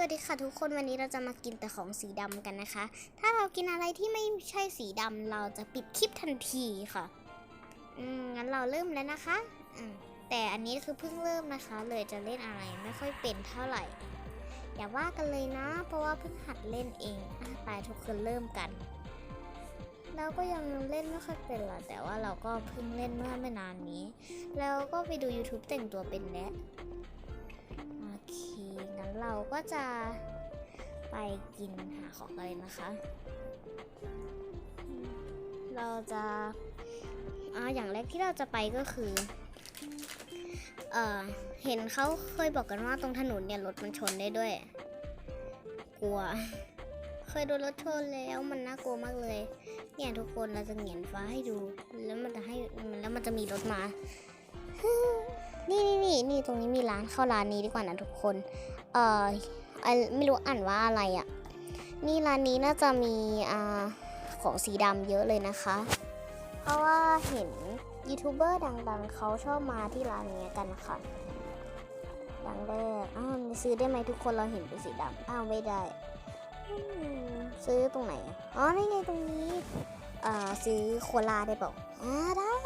สวัสดีค่ะทุกคนวันนี้เราจะมากินแต่ของสีดำกันนะคะ ถ้าเรากินอะไรที่ไม่ใช่สีดำเราจะปิดคลิปทันทีค่ะ อืมงั้นเราเริ่มแล้วนะคะอืมแต่อันนี้คือเพิ่งเริ่มนะคะ เลยจะเล่นอะไรไม่ค่อยเป็นเท่าไหร่ อย่าว่ากันเลยนะ เพราะว่าเพิ่งหัดเล่นเองอะไปทุกคนเริ่มกัน เราก็ยังเล่นไม่ค่อยเป็นหรอกแต่ว่าเราก็เพิ่งเล่นเมื่อไม่นานนี้ แล้วก็ไปดู YouTube แต่งตัวเป็นแล้ว เคงั้นเราก็จะไปกินหาของกันเลยนะคะ เราจะอ่าอย่างแรกที่เราจะไปก็คือเอ่อเห็นเขาเคยบอกกันว่าตรงถนนเนี่ยรถมันชนได้ด้วย กลัว เคยโดนรถชนแล้วมันน่ากลัวมากเลย เนี่ยทุกคนเราจะเหงียนฟ้าให้ดู แล้วมันจะให้แล้วมันจะมีรถมา นี่นี่นี่นี่ตรงนี้มีร้านเข้าร้านนี้ดีกว่านะทุกคน เอ่อไม่รู้อ่านว่าอะไรอะ่ะ นี่ร้านนี้น่าจะมีอ่าของสีดำเยอะเลยนะคะ เพราะว่าเห็นยูทูบเบอร์ดังๆเขาชอบมาที่ร้านนี้กันค่ะอย่างแรกอ้าวซื้อได้ไหมทุกคนเราเห็นเป็นสีดำอ้าวไม่ได้ซื้อตรงไหนอะอ๋อนี่ไงตรงนี้ อ่าซื้อโคลาได้เปล่าอ่าได้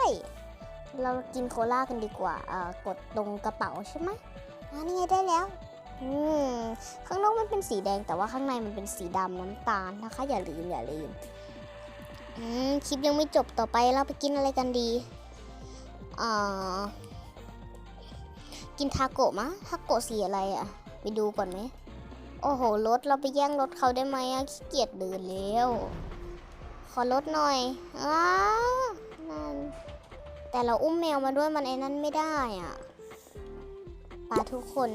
เรากินโคลากันดีกว่าเอ่อกดตรงกระเป๋าใช่ไหมอ่านี่ไงได้แล้วอืมข้างนอกมันเป็นสีแดงแต่ว่าข้างในมันเป็นสีดำน้ำตาลนะคะอย่าลืมอย่าลืมอืมคลิปยังไม่จบต่อไปเราไปกินอะไรกันดีอ่ากินทาโกะมะทาโกะสีอะไรอะไปดูก่อนไหมโอ้โหรถเราไปแย่งรถเขาได้ไหมอะขี้เกียจเดินแล้ว ขอรถหน่อยอ้านั่น แต่เราอุ้มแมวมาด้วยมันไอ้นั่นไม่ได้อะปาทุกคน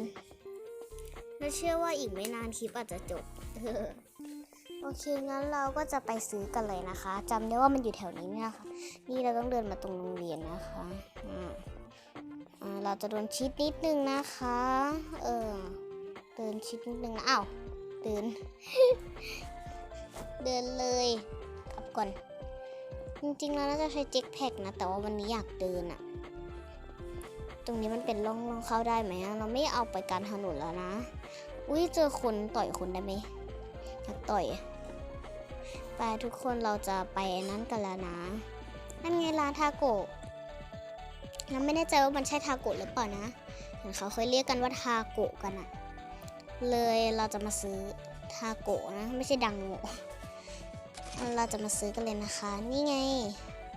เราเชื่อว่าอีกไม่นานคลิปอาจจะจบโอเคงั้นเราก็จะไปซื้อกันเลยนะคะจำได้ว่ามันอยู่แถวนี้นี่นะคะ นี่เราต้องเดินมาตรงโรงเรียนนะคะอ่าอ่าเราจะโดนชิดนิดนึงนะคะ เออเดินชิดนิดนึงนะอ้าวเดิน เดินเลยกลับก่อน จริงๆแล้วน่าจะใช้เจ็คแพ็กนะ แต่ว่าวันนี้อยากเดินอะตรงนี้มันเป็นร่องเข้าได้ไหมเราไม่เอาไปการถนนแล้วนะ อุ้ยเจอคนต่อยคนได้ไหมอยากต่อยไปทุกคนเราจะไปนั้นกันแล้วนะ นั่นไงร้านทาโกะเราไม่แน่ใจว่ามันใช่ทาโกะหรือเปล่านะเห็นเขาเคยเรียกกันว่าทาโกะกันอะเลยเราจะมาซื้อทาโกะนะ ไม่ใช่ดังโง เราจะมาซื้อกันเลยนะคะ นี่ไง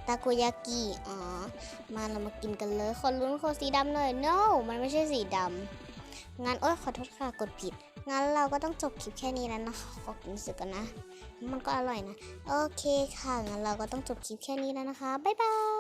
ตาโกยากิ อ๋อ มาเรามากินกันเลยขอลุ้นขอสีดำเลย no มันไม่ใช่สีดำงั้นโอ๊ยขอโทษค่ะกดผิด งั้นเราก็ต้องจบคลิปแค่นี้แล้วนะคะขอกินสึกกันนะ มันก็อร่อยนะ โอเคค่ะ งั้นเราก็ต้องจบคลิปแค่นี้แล้วนะคะ บ๊ายบาย